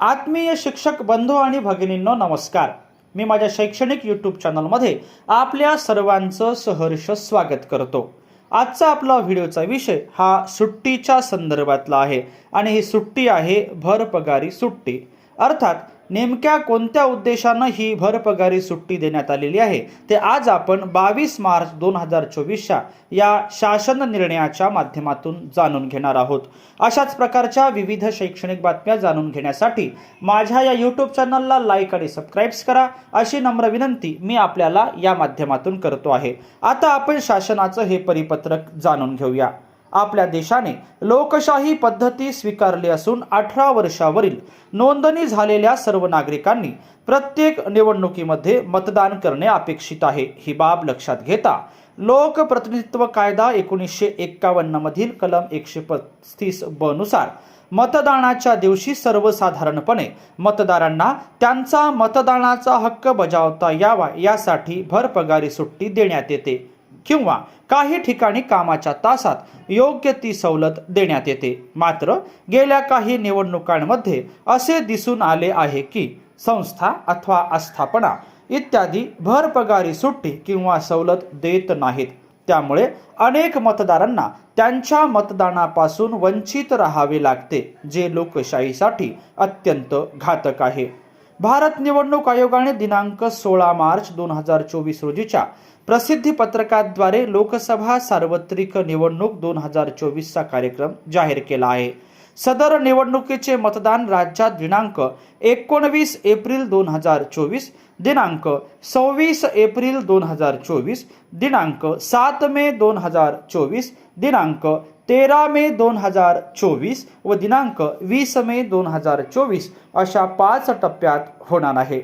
आत्मीय शिक्षक बंधू आणि भगिनींनो नमस्कार. मी माझ्या शैक्षणिक यूट्यूब चॅनलमध्ये आपल्या सर्वांचं सहर्ष स्वागत करतो. आजचा आपला व्हिडिओचा विषय हा सुट्टीच्या संदर्भातला आहे आणि ही सुट्टी आहे भरपगारी सुट्टी. अर्थात नेमक्या कोणत्या उद्देशानं ही भरपगारी सुट्टी देण्यात आलेली आहे? ते आज आपण बावीस मार्च दोन हजार चोवीसच्या या शासन निर्णयाच्या माध्यमातून जाणून घेणार आहोत. अशाच प्रकारच्या विविध शैक्षणिक बातम्या जाणून घेण्यासाठी माझ्या या यूट्यूब चॅनलला लाईक आणि सबस्क्राईब्स करा. अशी नम्र विनंती मी आपल्याला या माध्यमातून करतो आहे. आता आपण शासनाचं हे परिपत्रक जाणून घेऊया. आपल्या देशाने लोकशाही पद्धती स्वीकारली असून अठरा वर्षावरील नोंदणी झालेल्या सर्व नागरिकांनी प्रत्येक निवडणुकीमध्ये मतदान करणे अपेक्षित आहे. ही बाब लक्षात घेता लोकप्रतिनिधित्व कायदा एकोणीसशे एक्कावन्न मधील कलम एकशे पस्तीस ब नुसार मतदानाच्या दिवशी सर्वसाधारणपणे मतदारांना त्यांचा मतदानाचा हक्क बजावता यावा यासाठी भरपगारी सुट्टी देण्यात येते. किंवा काही ठिकाणी कामाच्या तासात योग्य ती सवलत देण्यात येते. मात्र गेल्या काही निवडणुकांमध्ये असे दिसून आले आहे की संस्था अथवा आस्थापना इत्यादी भरपगारी सुट्टी किंवा सवलत देत नाहीत. त्यामुळे अनेक मतदारांना त्यांच्या मतदानापासून वंचित राहावे लागते जे लोकशाहीसाठी अत्यंत घातक आहे. भारत निवडणूक आयोगाने दिनांक सोळा मार्च दोन हजार चोवीस रोजीच्या प्रसिद्धी पत्रकाद्वारे लोकसभा सार्वत्रिक निवडणूक दोन हजार चोवीसचा कार्यक्रम जाहीर केला आहे. सदर निवडणुकीचे मतदान राज्यात दिनांक एकोणवीस एप्रिल दोन हजार चोवीस दिनांक सव्वीस एप्रिल दोन हजार चोवीस दिनांक सात मे दोन हजार चोवीस दिनांक तेरा मे दोन हजार चोवीस व दिनांक वीस मे दोन हजार चोवीस अशा पाच टप्प्यात होणार आहे.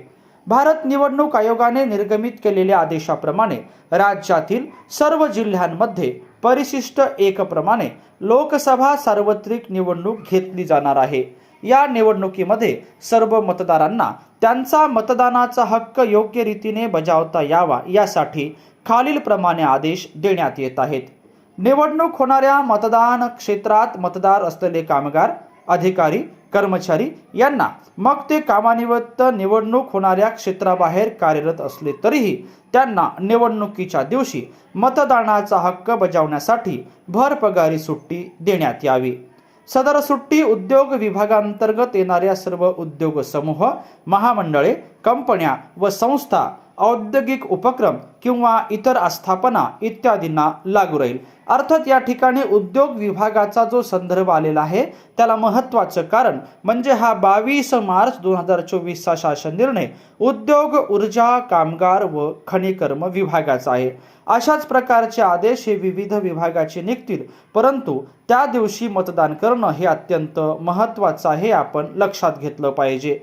भारत निवडणूक आयोगाने निर्गमित केलेल्या आदेशाप्रमाणे राज्यातील सर्व जिल्ह्यांमध्ये परिशिष्ट एकप्रमाणे लोकसभा सार्वत्रिक निवडणूक घेतली जाणार आहे. या निवडणुकीमध्ये सर्व मतदारांना त्यांचा मतदानाचा हक्क योग्य रीतीने बजावता यावा यासाठी खालीलप्रमाणे आदेश देण्यात येत आहेत. निवडणूक होणाऱ्या मतदान क्षेत्रात मतदार असलेले कामगार अधिकारी कर्मचारी यांना मग ते कामानिमित्त निवडणूक होणाऱ्या क्षेत्राबाहेर कार्यरत असले तरीही त्यांना निवडणुकीच्या दिवशी मतदानाचा हक्क बजावण्यासाठी भरपगारी सुट्टी देण्यात यावी. सदर सुट्टी उद्योग विभागांतर्गत येणाऱ्या सर्व उद्योग समूह महामंडळे कंपन्या व संस्था औद्योगिक उपक्रम किंवा इतर आस्थापना इत्यादींना लागू राहील. अर्थात या ठिकाणी उद्योग विभागाचा जो संदर्भ आलेला आहे त्याला महत्त्वाचं कारण म्हणजे हा बावीस मार्च दोन हजार चोवीसचा शासन निर्णय उद्योग ऊर्जा कामगार व खनिकर्म विभागाचा आहे. अशाच प्रकारचे आदेश हे विविध विभागाचे निघतील परंतु त्या दिवशी मतदान करणं हे अत्यंत महत्त्वाचं आहे आपण लक्षात घेतलं पाहिजे.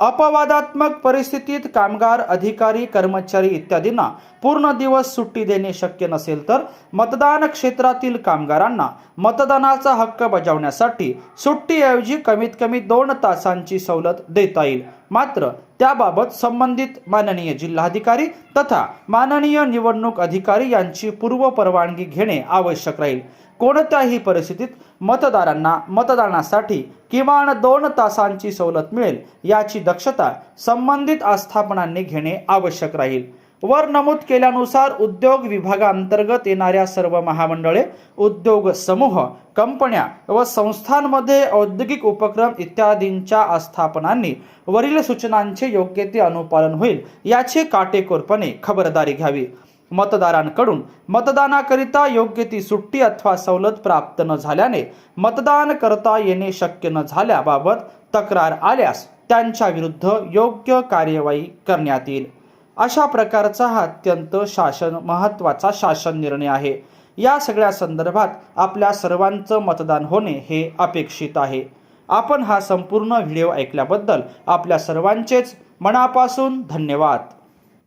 अपवादात्मक परिस्थितीत कामगार अधिकारी कर्मचारी इत्यादींना पूर्ण दिवस सुट्टी देणे शक्य नसेल तर मतदान क्षेत्रातील कामगारांना मतदानाचा हक्क बजावण्यासाठी सुट्टीऐवजी कमीत कमी दोन तासांची सवलत देता येईल. मात्र त्याबाबत संबंधित माननीय जिल्हाधिकारी तथा माननीय निवडणूक अधिकारी यांची पूर्व परवानगी घेणे आवश्यक राहील. कोणत्याही परिस्थितीत मतदारांना मतदानासाठी किमान दोन तासांची सवलत मिळेल याची दक्षता संबंधित आस्थापनांनी घेणे आवश्यक राहील. वर नमूद केल्यानुसार उद्योग विभागांतर्गत येणाऱ्या सर्व महामंडळे उद्योग समूह कंपन्या व संस्थांमध्ये औद्योगिक उपक्रम इत्यादींच्या आस्थापनांनी वरील सूचनांचे योग्य ते अनुपालन होईल याची काटेकोरपणे खबरदारी घ्यावी. मतदारांकडून. मतदानाकरिता योग्य ती सुट्टी अथवा सवलत प्राप्त न झाल्याने मतदान करता येणे शक्य न झाल्याबाबत तक्रार आल्यास त्यांच्या विरुद्ध योग्य कार्यवाही करण्यात येईल. अशा प्रकारचा हा अत्यंत शासन महत्त्वाचा शासन निर्णय आहे. या सगळ्या संदर्भात आपल्या सर्वांचं मतदान होणे हे अपेक्षित आहे. आपण हा संपूर्ण व्हिडिओ ऐकल्याबद्दल आपल्या सर्वांचेच मनापासून धन्यवाद.